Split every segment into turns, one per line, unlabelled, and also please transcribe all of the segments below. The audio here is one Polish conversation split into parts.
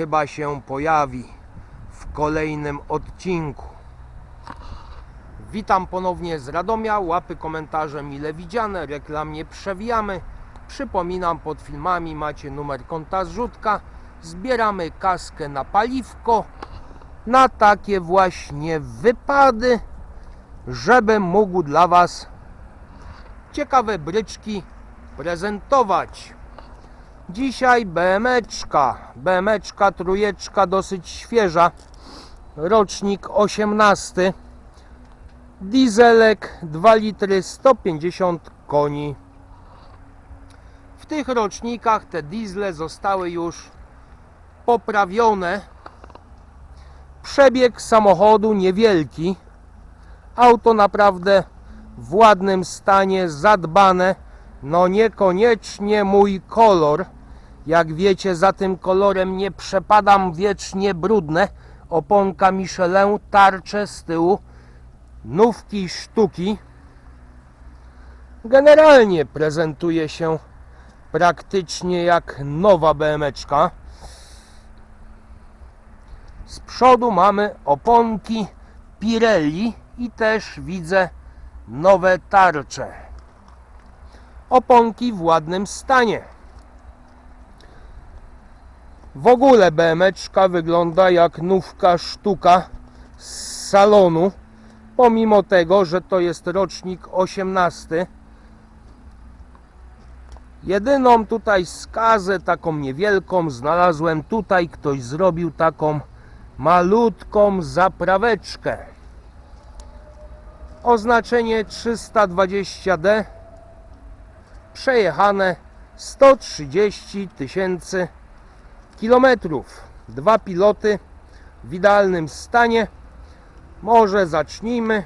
chyba się pojawi w kolejnym odcinku. Witam ponownie z Radomia. Łapy komentarze mile widziane, reklam nie przewijamy. Przypominam, pod filmami macie numer konta zrzutka. Zbieramy kaskę na paliwko na takie właśnie wypady, żebym mógł dla Was ciekawe bryczki prezentować. Dzisiaj BMeczka, BMeczka trójeczka dosyć świeża, rocznik 18, dieselek 2 litry 150 koni. W tych rocznikach te diesle zostały już poprawione. Przebieg samochodu niewielki. Auto naprawdę w ładnym stanie, zadbane. No niekoniecznie mój kolor. Jak wiecie, za tym kolorem nie przepadam wiecznie brudne. Oponka Michelin, tarcze z tyłu, nówki sztuki. Generalnie prezentuje się praktycznie jak nowa BMeczka. Z przodu mamy oponki Pirelli i też widzę nowe tarcze. Oponki w ładnym stanie. W ogóle BMeczka wygląda jak nówka sztuka z salonu, pomimo tego, że to jest rocznik 18. Jedyną tutaj skazę, taką niewielką, znalazłem tutaj. Ktoś zrobił taką malutką zapraweczkę. Oznaczenie 320D. Przejechane 130 tysięcy kilometrów. Dwa piloty w idealnym stanie. Może zacznijmy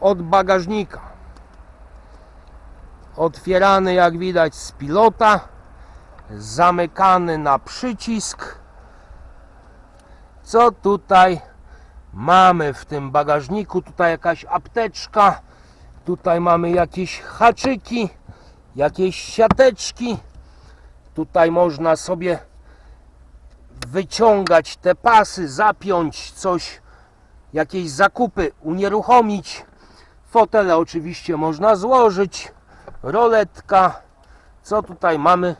od bagażnika. Otwierany jak widać z pilota, zamykany na przycisk. Co tutaj mamy w tym bagażniku? Tutaj jakaś apteczka, tutaj mamy jakieś haczyki, jakieś siateczki. Tutaj można sobie wyciągać te pasy, zapiąć coś, jakieś zakupy, unieruchomić. Fotele oczywiście można złożyć, roletka. Co tutaj mamy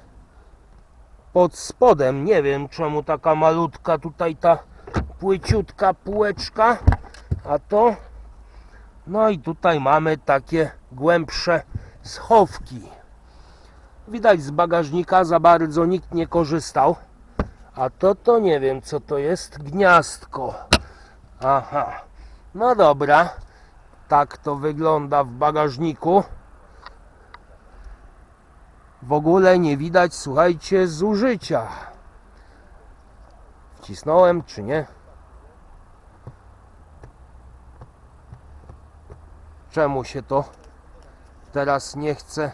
pod spodem? Nie wiem czemu taka malutka tutaj ta płyciutka półeczka, a to no i tutaj mamy takie głębsze schowki. Widać z bagażnika za bardzo nikt nie korzystał. A to to nie wiem co to jest. Gniazdko. Aha. No dobra. Tak to wygląda w bagażniku. W ogóle nie widać, słuchajcie, zużycia. Wcisnąłem czy nie? Czemu się to teraz nie chce?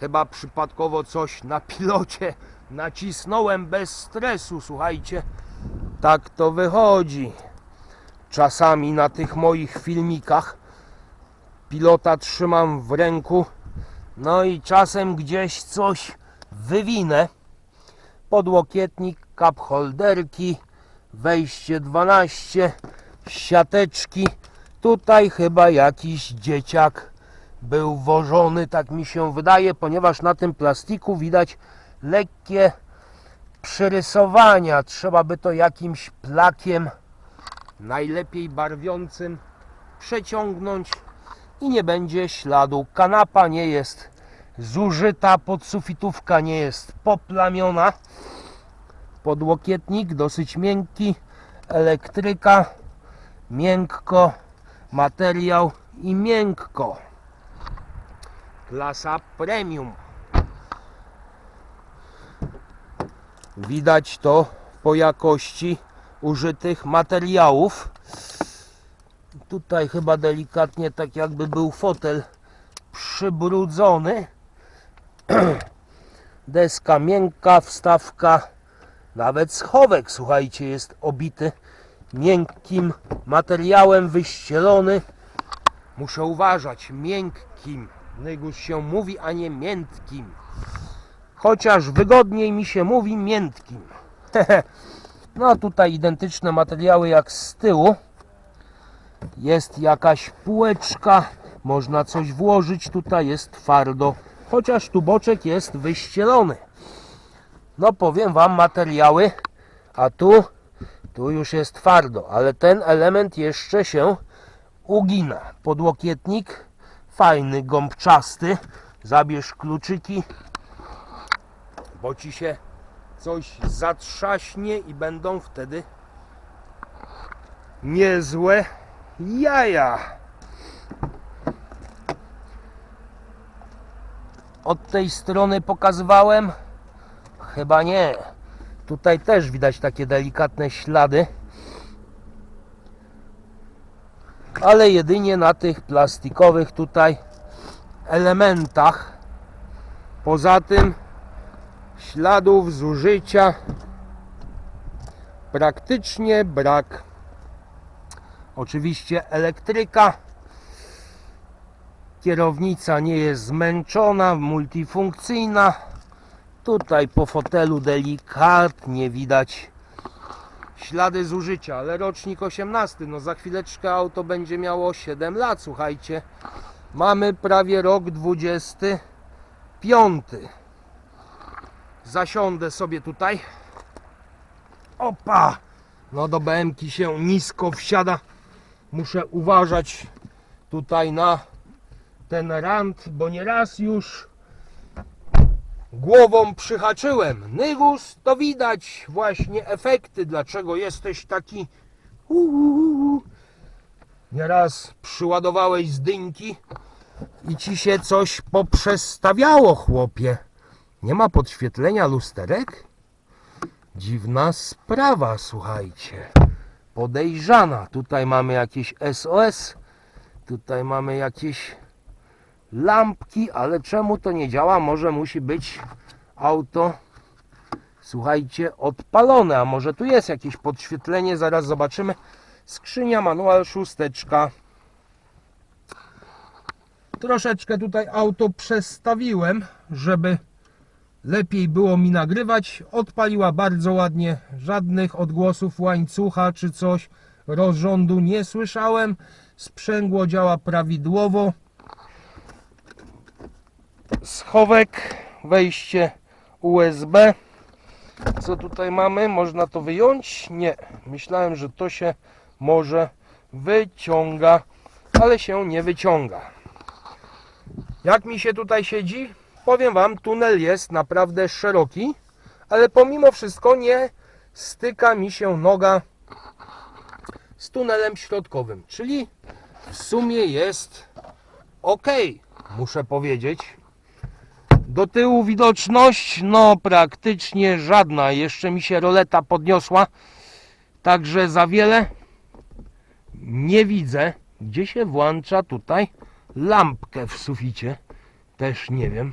Chyba przypadkowo coś na pilocie nacisnąłem bez stresu, słuchajcie. Tak to wychodzi. Czasami na tych moich filmikach pilota trzymam w ręku, no i czasem gdzieś coś wywinę. Podłokietnik, cup holderki, wejście 12, siateczki. Tutaj chyba jakiś dzieciak był wożony, tak mi się wydaje, ponieważ na tym plastiku widać lekkie przyrysowania. Trzeba by to jakimś plakiem, najlepiej barwiącym, przeciągnąć i nie będzie śladu. Kanapa nie jest zużyta, podsufitówka nie jest poplamiona. Podłokietnik dosyć miękki, elektryka, miękko, materiał i miękko. Klasa premium. Widać to po jakości użytych materiałów. Tutaj chyba delikatnie tak jakby był fotel przybrudzony. Deska miękka, wstawka, nawet schowek, słuchajcie, jest obity miękkim materiałem wyścielony. Muszę uważać, miękkim. Nygus się mówi, a nie miętkim. Chociaż wygodniej mi się mówi miętkim. no tutaj identyczne materiały jak z tyłu. Jest jakaś półeczka, można coś włożyć, tutaj jest twardo. Chociaż tu boczek jest wyścielony. No powiem wam materiały, a tu, tu już jest twardo, ale ten element jeszcze się ugina. Podłokietnik fajny, gąbczasty. Zabierz kluczyki, bo ci się coś zatrzaśnie i będą wtedy niezłe jaja. Od tej strony pokazywałem? Chyba nie. Tutaj też widać takie delikatne ślady. Ale jedynie na tych plastikowych tutaj elementach. Poza tym śladów zużycia praktycznie brak. Oczywiście elektryka. Kierownica nie jest zmęczona, multifunkcyjna. Tutaj po fotelu delikatnie widać ślady zużycia, ale rocznik 18. No za chwileczkę auto będzie miało 7 lat, słuchajcie. Mamy prawie rok 25. Zasiądę sobie tutaj. Opa! No do BMki się nisko wsiada. Muszę uważać tutaj na ten rant, bo nieraz już głową przyhaczyłem. Nygus, to widać właśnie efekty, dlaczego jesteś taki uuu. Nieraz przyładowałeś z dynki i ci się coś poprzestawiało, chłopie. Nie ma podświetlenia lusterek? Dziwna sprawa, słuchajcie. Podejrzana. Tutaj mamy jakieś SOS. Tutaj mamy jakieś lampki, ale czemu to nie działa? Może musi być auto, słuchajcie, odpalone, a może tu jest jakieś podświetlenie, zaraz zobaczymy. Skrzynia, manual, szósteczka. Troszeczkę tutaj auto przestawiłem, żeby lepiej było mi nagrywać. Odpaliła bardzo ładnie, żadnych odgłosów łańcucha czy coś, rozrządu nie słyszałem. Sprzęgło działa prawidłowo schowek, wejście USB. Co tutaj mamy? Można to wyjąć? Nie. Myślałem, że to się może wyciąga, ale się nie wyciąga. Jak mi się tutaj siedzi? Powiem Wam, tunel jest naprawdę szeroki, ale pomimo wszystko nie styka mi się noga z tunelem środkowym, czyli w sumie jest ok, muszę powiedzieć. Do tyłu widoczność, no praktycznie żadna. Jeszcze mi się roleta podniosła, także za wiele nie widzę. Gdzie się włącza tutaj lampkę w suficie? Też nie wiem.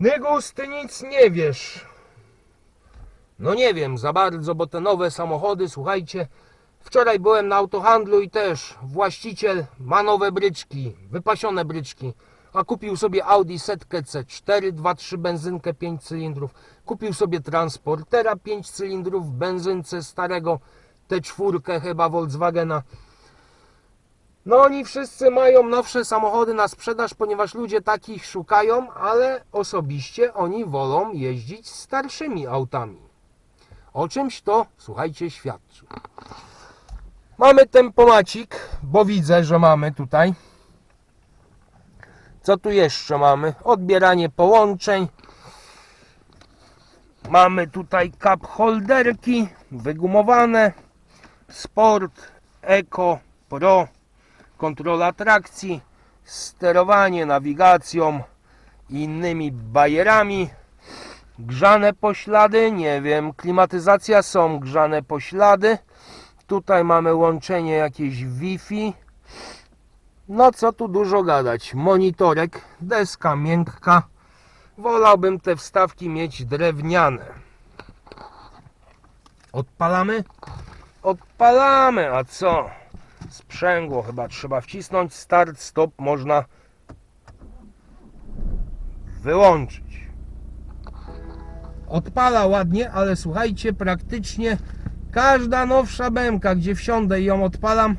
Nygus, ty nic nie wiesz. No nie wiem za bardzo, bo te nowe samochody, słuchajcie, Wczoraj byłem na autohandlu i też właściciel ma nowe bryczki, wypasione bryczki, a kupił sobie Audi setkę C4, 2.3 benzynkę 5 cylindrów. Kupił sobie transportera 5 cylindrów benzynce starego T4 chyba Volkswagena. No oni wszyscy mają nowsze samochody na sprzedaż, ponieważ ludzie takich szukają, ale osobiście oni wolą jeździć starszymi autami. O czymś to, słuchajcie, świadczy. Mamy tempomacik, bo widzę, że mamy tutaj. Co tu jeszcze mamy? Odbieranie połączeń. Mamy tutaj cup holderki wygumowane. Sport, Eco, Pro, kontrola trakcji, sterowanie nawigacją i innymi bajerami. Grzane poślady, nie wiem, klimatyzacja są grzane poślady. Tutaj mamy łączenie jakieś Wi-Fi. No co tu dużo gadać. Monitorek, deska miękka. Wolałbym te wstawki mieć drewniane. Odpalamy? Odpalamy, a co? Sprzęgło chyba trzeba wcisnąć. Start, stop można wyłączyć. Odpala ładnie, ale słuchajcie, praktycznie każda nowsza bęka, gdzie wsiądę i ją odpalam,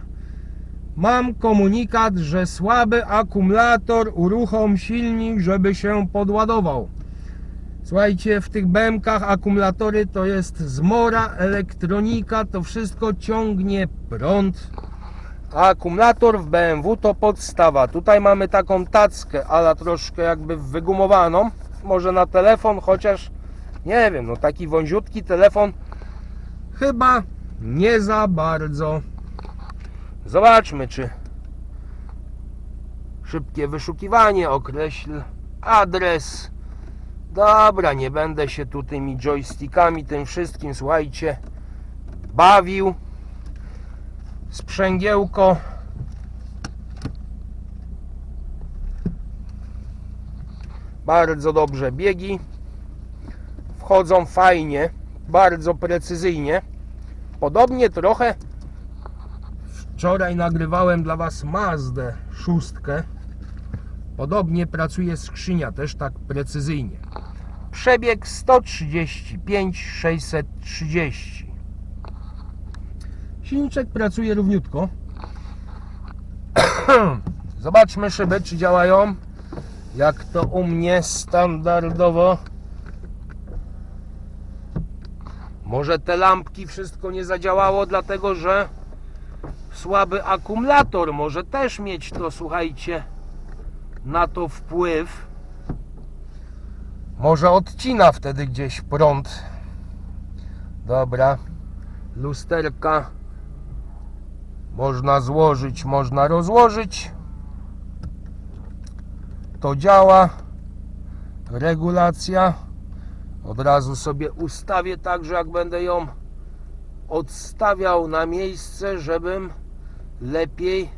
mam komunikat, że słaby akumulator, uruchom silnik, żeby się podładował. Słuchajcie, w tych BMKach akumulatory to jest zmora, elektronika, to wszystko ciągnie prąd. A akumulator w BMW to podstawa. Tutaj mamy taką tackę, ale troszkę jakby wygumowaną. Może na telefon, chociaż nie wiem, no taki wąziutki telefon chyba nie za bardzo. Zobaczmy, czy szybkie wyszukiwanie określ adres. Dobra, nie będę się tu tymi joystickami, tym wszystkim, słuchajcie, bawił. Sprzęgiełko. Bardzo dobrze biegi. Wchodzą fajnie, bardzo precyzyjnie. Podobnie trochę wczoraj nagrywałem dla Was Mazdę szóstkę. Podobnie pracuje skrzynia, też tak precyzyjnie. Przebieg 135 630. Silniczek pracuje równiutko. Zobaczmy szyby, czy działają. Jak to u mnie standardowo. Może te lampki wszystko nie zadziałało, dlatego że słaby akumulator może też mieć to, słuchajcie, na to wpływ. Może odcina wtedy gdzieś prąd. Dobra. Lusterka można złożyć, można rozłożyć. To działa. Regulacja. Od razu sobie ustawię tak, że jak będę ją odstawiał na miejsce, żebym lepiej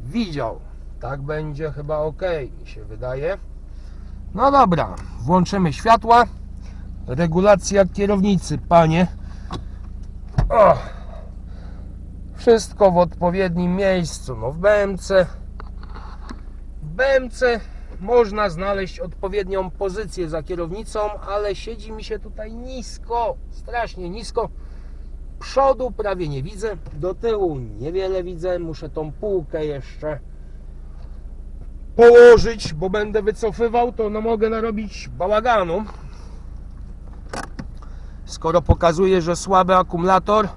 widział. Tak będzie chyba ok, mi się wydaje. No dobra, włączymy światła. Regulacja kierownicy, panie. O, wszystko w odpowiednim miejscu. No w BMC w BMC można znaleźć odpowiednią pozycję za kierownicą, ale siedzi mi się tutaj nisko, strasznie nisko. Przodu prawie nie widzę, do tyłu niewiele widzę. Muszę tą półkę jeszcze położyć, bo będę wycofywał, to no mogę narobić bałaganu. Skoro pokazuje, że słaby akumulator,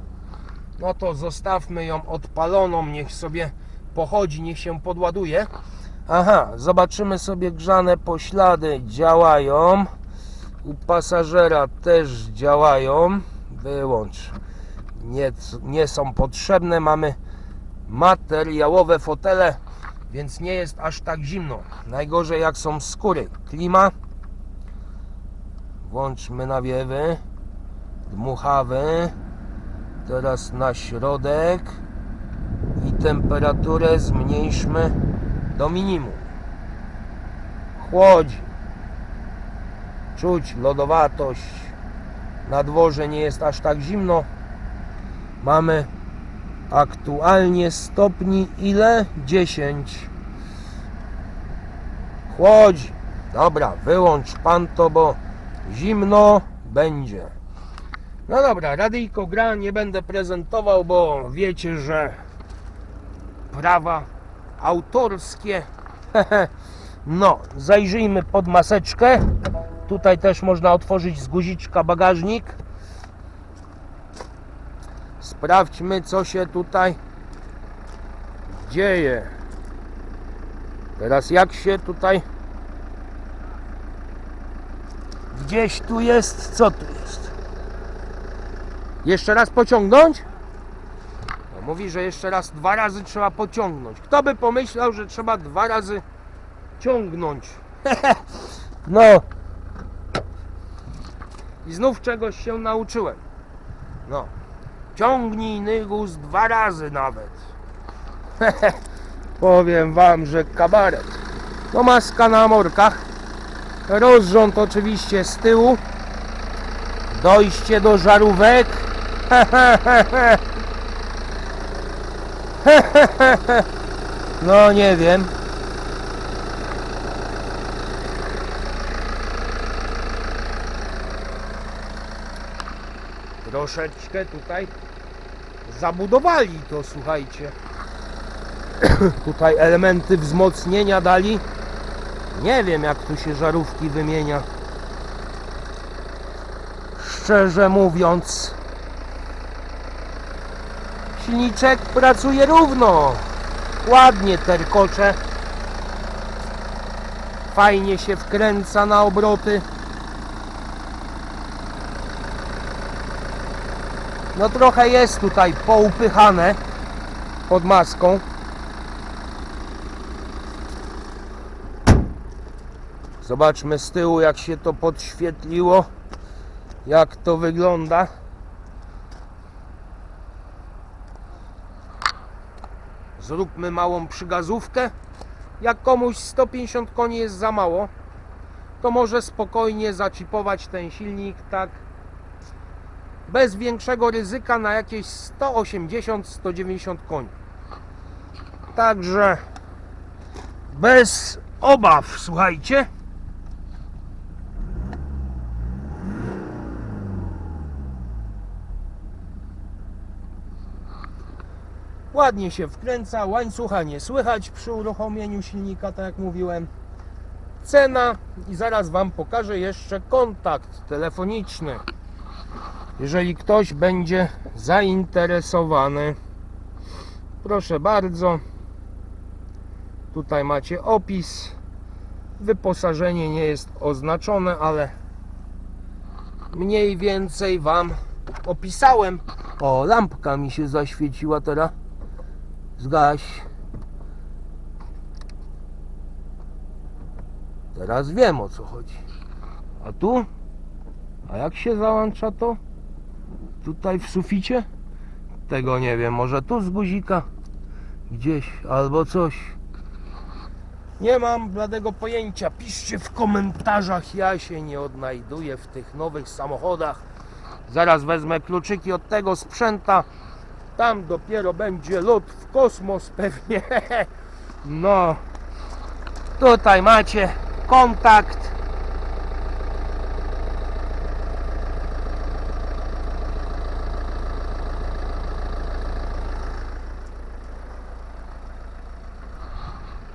no to zostawmy ją odpaloną, niech sobie pochodzi, niech się podładuje. Aha, zobaczymy sobie grzane poślady działają. U pasażera też działają. Wyłącz. Nie, nie są potrzebne. Mamy materiałowe fotele, więc nie jest aż tak zimno. Najgorzej jak są skóry. Klima. Włączmy nawiewy. Dmuchawy. Teraz na środek. I temperaturę zmniejszmy do minimum. Chłodzi. Czuć lodowatość. Na dworze nie jest aż tak zimno. Mamy aktualnie stopni ile? 10. Chłodzi. Dobra, wyłącz pan to, bo zimno będzie. No dobra, radyjko gra, nie będę prezentował, bo wiecie, że prawa autorskie. No, zajrzyjmy pod maseczkę. Tutaj też można otworzyć z guziczka bagażnik. Sprawdźmy, co się tutaj dzieje. Teraz jak się tutaj gdzieś tu jest, co tu jest? Jeszcze raz pociągnąć? Mówi, że jeszcze raz dwa razy trzeba pociągnąć. Kto by pomyślał, że trzeba dwa razy ciągnąć? no. I znów czegoś się nauczyłem. No. Ciągnij nygus dwa razy nawet. Powiem wam, że kabaret. No maska na amorkach. Rozrząd oczywiście z tyłu. Dojście do żarówek. No nie wiem. Troszeczkę tutaj zabudowali to, słuchajcie. tutaj elementy wzmocnienia dali. Nie wiem jak tu się żarówki wymienia. Szczerze mówiąc, silniczek pracuje równo. Ładnie terkocze. Fajnie się wkręca na obroty. No trochę jest tutaj poupychane pod maską. Zobaczmy z tyłu jak się to podświetliło. Jak to wygląda. Zróbmy małą przygazówkę. Jak komuś 150 koni jest za mało, to może spokojnie zaczipować ten silnik tak bez większego ryzyka na jakieś 180-190 koni. Także bez obaw, słuchajcie. Ładnie się wkręca, łańcucha nie słychać przy uruchomieniu silnika, tak jak mówiłem. Cena i zaraz Wam pokażę jeszcze kontakt telefoniczny. Jeżeli ktoś będzie zainteresowany, proszę bardzo. Tutaj macie opis. Wyposażenie nie jest oznaczone, ale mniej więcej Wam opisałem. O, lampka mi się zaświeciła teraz. Zgaś. Teraz wiem o co chodzi. A tu? A jak się załącza to? Tutaj w suficie? Tego nie wiem, może tu z guzika? Gdzieś albo coś. Nie mam bladego pojęcia. Piszcie w komentarzach. Ja się nie odnajduję w tych nowych samochodach. Zaraz wezmę kluczyki od tego sprzęta. Tam dopiero będzie lot w kosmos pewnie. No. Tutaj macie kontakt.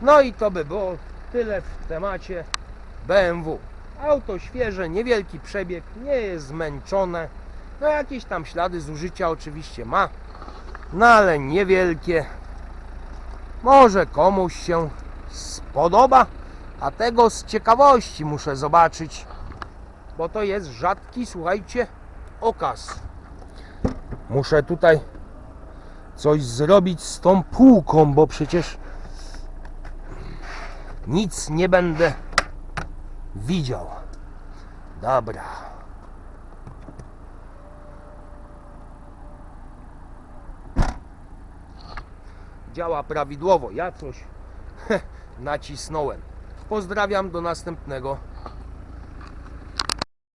No i to by było tyle w temacie BMW. Auto świeże, niewielki przebieg, nie jest zmęczone. No jakieś tam ślady zużycia oczywiście ma, no ale niewielkie. Może komuś się spodoba, a tego z ciekawości muszę zobaczyć, bo to jest rzadki, słuchajcie, okaz. Muszę tutaj coś zrobić z tą półką, bo przecież nic nie będę widział. Dobra. Działa prawidłowo. Ja coś nacisnąłem. Pozdrawiam do następnego